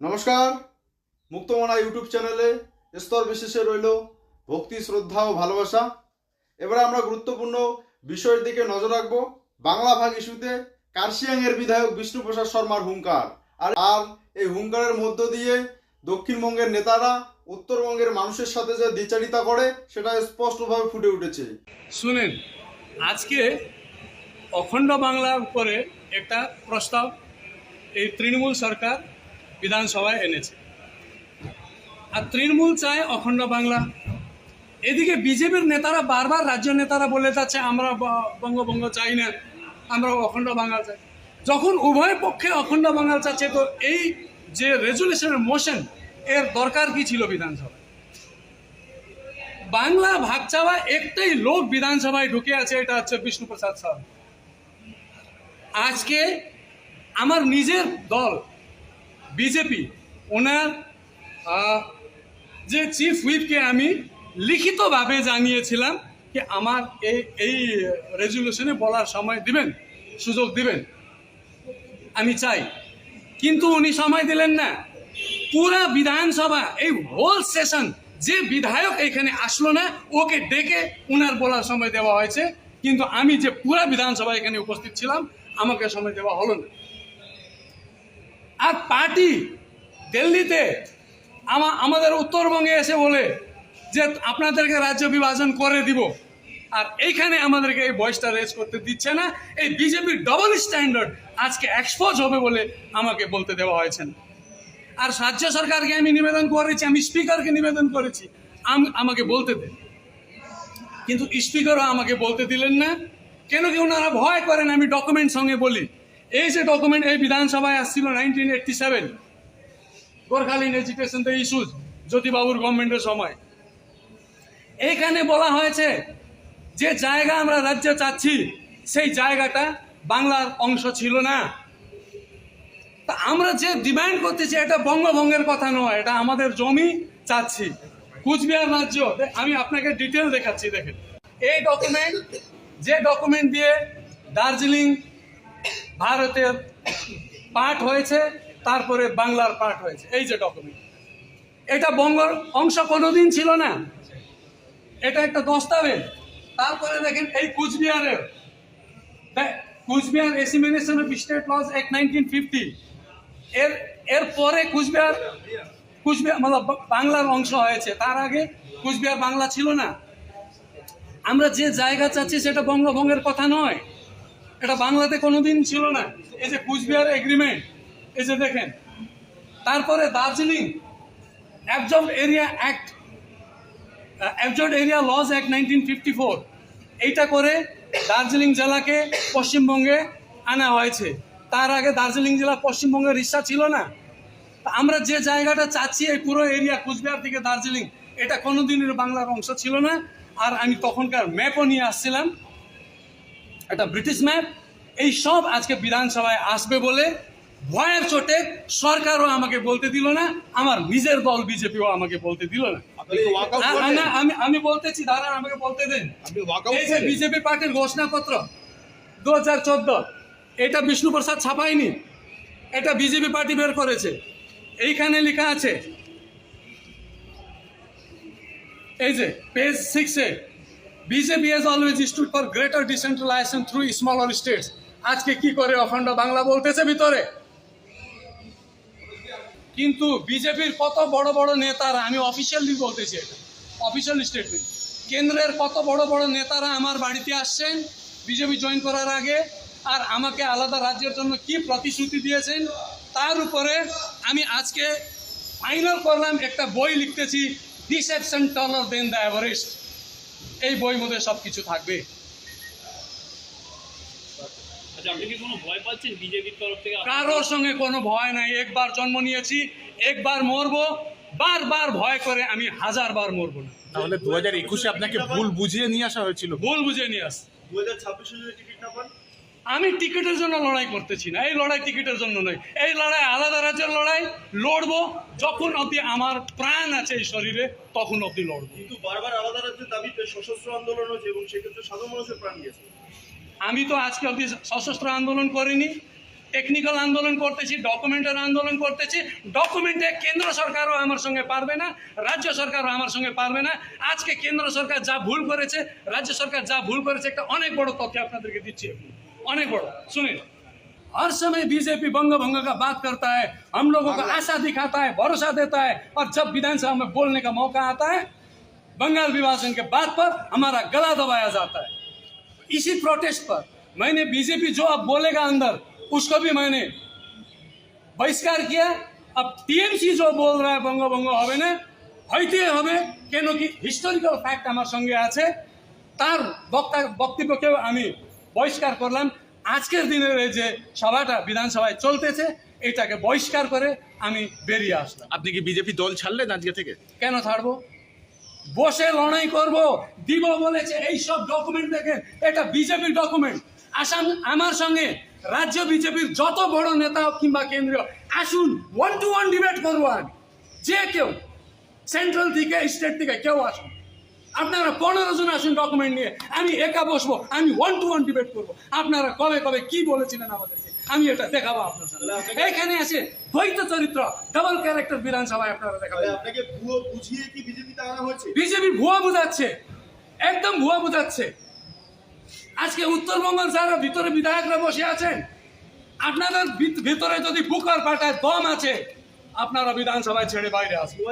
নমস্কার। মুক্তমনা ইউটিউব চ্যানেলে স্তর বিশেষে রইল ভক্তি, শ্রদ্ধা ও ভালোবাসা। এবারে আমরা গুরুত্বপূর্ণ বিষয়ের দিকে নজর রাখব। বাংলা ভাগ ইস্যুতে কার্শিয়াং এর বিধায়ক বিষ্ণুপ্রসাদ শর্মার হুঙ্কার। আর আর এই হুঙ্কারের মধ্য দিয়ে দক্ষিণবঙ্গের নেতারা উত্তরবঙ্গের মানুষের সাথে যে দ্বিচারিতা করে, সেটা স্পষ্টভাবে ফুটে উঠেছে। শুনেন, আজকে অখণ্ড বাংলার উপরে একটা প্রস্তাব এই তৃণমূল সরকার বিধানসভায় এনেছে। আর তৃণমূল চায় অখণ্ড বাংলা। এদিকে বিজেপির নেতারা বারবার রাজ্য নেতারা বলে যাচ্ছে, আমরা ব- বঙ্গভঙ্গ চাই না, আমরা অখণ্ড বাংলা চাই। যখন উভয় পক্ষে অখণ্ড বাংলা চাচ্ছে, তো এই যে রেজুলেশনের মোশন এর দরকার কি ছিল বিধানসভায়? বাংলা ভাগ চাওয়া একটাই লোক বিধানসভায় ঢুকে আছে, এটা হচ্ছে বিষ্ণুপ্রসাদ সাউ আজকে আমার নিজের দল বিজেপি, ওনার যে চিফ হুইপকে আমি লিখিতভাবে জানিয়েছিলাম যে আমার এই এই রেজুলেশনে বলার সময় দিবেন, সুযোগ দিবেন। আমি চাই। কিন্তু উনি সময় দিলেন না। পুরা বিধানসভা, এই হোল সেশন যে বিধায়ক এখানে আসলো না, ওকে ডেকে উনার বলার সময় দেওয়া হয়েছে। কিন্তু আমি যে পুরা বিধানসভা এখানে উপস্থিত ছিলাম, আমাকে সময় দেওয়া হলো না। আর পার্টি দিল্লিতে আমা আমাদের উত্তরবঙ্গে এসে বলে যে আপনাদেরকে রাজ্য বিভাজন করে দিব। আর এইখানে আমাদেরকে এই বয়সটা রেজ করতে দিচ্ছে না। এই বিজেপির ডবল স্ট্যান্ডার্ড আজকে এক্সপোজ হবে বলে আমাকে বলতে দেওয়া হয়েছে। আর রাজ্য সরকারকে আমি নিবেদন করেছি, আমি স্পিকারকে নিবেদন করেছি, আম- আমাকে বলতে দেন। কিন্তু স্পিকারও আমাকে বলতে দিলেন না। কেন কি ওনারা ভয় করেন আমি ডকুমেন্ট সঙ্গে বলি। এই যে ডকুমেন্ট এই বিধানসভায় আসছিল নাইনটিন এইটটি সেভেন গোর্খালিন এডুকেশন দ্য ইস্যুজ জ্যোতিবাবুর গভর্নমেন্টের সময়। এইখানে বলা হয়েছে, যে জায়গা আমরা রাজ্যে চাচ্ছি, সেই জায়গাটা বাংলার অংশ ছিল না। তা আমরা যে ডিমান্ড করতেছি, এটা বঙ্গভঙ্গের কথা নয়, এটা আমাদের জমি চাচ্ছি। কুচবিহার রাজ্য আমি আপনাকে ডিটেল দেখাচ্ছি, দেখেন। এই ডকুমেন্ট যে ডকুমেন্ট দিয়ে দার্জিলিং ভারতের পার্ট হয়েছে, তারপরে বাংলার পাঠ হয়েছে। এই যে ডকুমেন্ট এটা বঙ্গর অংশ কোনোদিন ছিল না। এটা একটা দস্তাবেজ। তারপরে দেখেন এই কুচবিহারের। Cooch Behar assimilation of state laws act nineteen fifty এর এর পরে কুচবিহার কুচবিহার মানে বাংলার অংশ হয়েছে। তার আগে কুচবিহার বাংলা ছিল না। আমরা যে জায়গা চাচ্ছি সেটা বঙ্গভঙ্গের কথা নয়। এটা বাংলাতে কোনোদিন ছিল না। এই যে কুচবিহার এগ্রিমেন্ট এই যে দেখেন, তারপরে Darjeeling absorb area act absorbed area laws act nineteen fifty four এইটা করে দার্জিলিং জেলাকে পশ্চিমবঙ্গে আনা হয়েছে। তার আগে দার্জিলিং জেলা পশ্চিমবঙ্গের ইচ্ছা ছিল না। আমরা যে জায়গাটা চাচ্ছি, এই পুরো এরিয়া কুচবিহার থেকে দার্জিলিং, এটা কোনোদিনের বাংলার অংশ ছিল না। আর আমি তখনকার ম্যাপও নিয়ে আসছিলাম। একটা ব্রিটিশ ম্যাপ। এই সব আজকে বিধানসভায় আসবে বলে ভয়ের চোটে সরকারও আমাকে বলতে দিল না আমার নিজের দল বিজেপিও আমাকে বলতে দিল না। আমি আমি বলতেছি দাঁড়ান আমাকে বলতে দিন। এই যে বিজেপি পার্টির ঘোষণাপত্র দু হাজার চোদ্দ এটা বিষ্ণুপ্রসাদ ছাপায়নি এটা বিজেপি পার্টি বের করেছে। এইখানে লেখা আছে এই যে পেজ সিক্সে BJP has always stood for greater decentralisation through smaller states আজকে কি করে অখণ্ড বাংলা বলতেছে ভিতরে? কিন্তু বিজেপির কত বড় বড় নেতারা, আমি অফিসিয়ালি বলতেছি এটা অফিসিয়াল স্টেটমেন্ট কেন্দ্রের কত বড় বড় নেতারা আমার বাড়িতে আসছেন বিজেপি জয়েন করার আগে, আর আমাকে আলাদা রাজ্যের জন্য কি প্রতিশ্রুতি দিয়েছেন, তার উপরে আমি আজকে ফাইনাল করলাম একটা বই লিখতেছি deception taller than the Everest এই বই মধ্যে সব কিছু থাকবে। আচ্ছা আপনি কি কোনো ভয় পাচ্ছেন বিজেপির তরফ থেকে? আপনার- কারোর সঙ্গে কোনো ভয় নাই। একবার জন্ম নিয়েছি একবার মরবো বারবার ভয় করে আমি হাজার বার মরবো না। তাহলে দু হাজার একুশে আপনাকে ভুল বুঝিয়ে নিয়ে আসা হয়েছিল। ভুল বুঝিয়ে নিয়ে আস দু হাজার ছাব্বিশে যদি টিকিট না পান আমি টিকিটের জন্য লড়াই করতেছি না এই লড়াই টিকিটের জন্য নয়। এই লড়াই আলাদা রাজ্যের লড়াই লড়বো যখন অবধি আমার প্রাণ আছে এই শরীরে তখন অবধি লড়বো। কিন্তু বারবার আলাদা রাজ্যের দাবিতে সশস্ত্র আন্দোলন হয়েছে এবং সেক্ষেত্রে সাধারণ মানুষের প্রাণ গেছে আমি তো আজকে অবধি সশস্ত্র আন্দোলন করিনি টেকনিক্যাল আন্দোলন করতেছি ডকুমেন্টের আন্দোলন করতেছি। ডকুমেন্টে কেন্দ্র সরকারও আমার সঙ্গে পারবে না রাজ্য সরকারও আমার সঙ্গে পারবে না। আজকে কেন্দ্র সরকার যা ভুল করেছে রাজ্য সরকার যা ভুল করেছে একটা অনেক বড় তথ্য আপনাদেরকে দিচ্ছি। অনেক বড় শুনুন हर समय बीजेपी बंग भंग का बात करता है हम लोगों को आशा दिखाता है भरोसा देता है और जब विधानसभा में बोलने का मौका आता है बंगाल विभाजन के बात पर हमारा गला दबाया जाता है इसी प्रोटेस्ट पर मैंने बीजेपी जो अब बोलेगा अंदर उसको भी मैंने বহিষ্কার কিয়া अब টিএমসি जो बोल रहा है বঙ্গ ভঙ্গ হবে না হইতে হবে কেন কি হিস্টোরিক্যাল ফ্যাক্ট আমার সঙ্গে আছে তার বক্তা বক্তব্যকেও আমি বহিষ্কার করলাম। আজকের দিনের এই যে সভাটা বিধানসভায় চলতেছে এটাকে বহিষ্কার করে আমি বেরিয়ে আসলাম। আপনি কি বিজেপি দল ছাড়লেন আজকে থেকে? কেন ছাড়বো? বসে লড়াই করব দিব বলেছে এই সব ডকুমেন্ট দেখে এটা বিজেপির ডকুমেন্ট আসাম আমার সঙ্গে রাজ্য বিজেপির যত বড় নেতা কিংবা কেন্দ্রীয় আসুন ওয়ান টু ওয়ান ডিবেট করব যে কেউ সেন্ট্রাল থেকে স্টেট থেকে কেউ আসুন। আপনারা পনেরো জন আসুন ডকুমেন্ট নিয়ে। আমি একা বসবো আমি ওয়ান টু ওয়ান ডিবেট করব। আপনারা কবে কবে কি বলেছিলেন আমাদেরকে? আমি এটা দেখাবো আপনার এখানে আছে দ্বৈত চরিত্র ডাবল ক্যারেক্টার বিধানসভায় আপনারা দেখাবেন। আপনাকে ভুয়ো বুঝিয়ে কি বিজেপিতে আনা হয়েছে? বিজেপি ভুয়া বুঝাচ্ছে। একদম ভুয়া বুঝাচ্ছে। আজকে উত্তরবঙ্গের যারা ভিতরে বিধায়করা বসে আছেন আপনাদের ভিত- ভিতরে যদি বুকার পাটায় দম আছে আপনারা বিধানসভায় ছেড়ে বাইরে আসুন।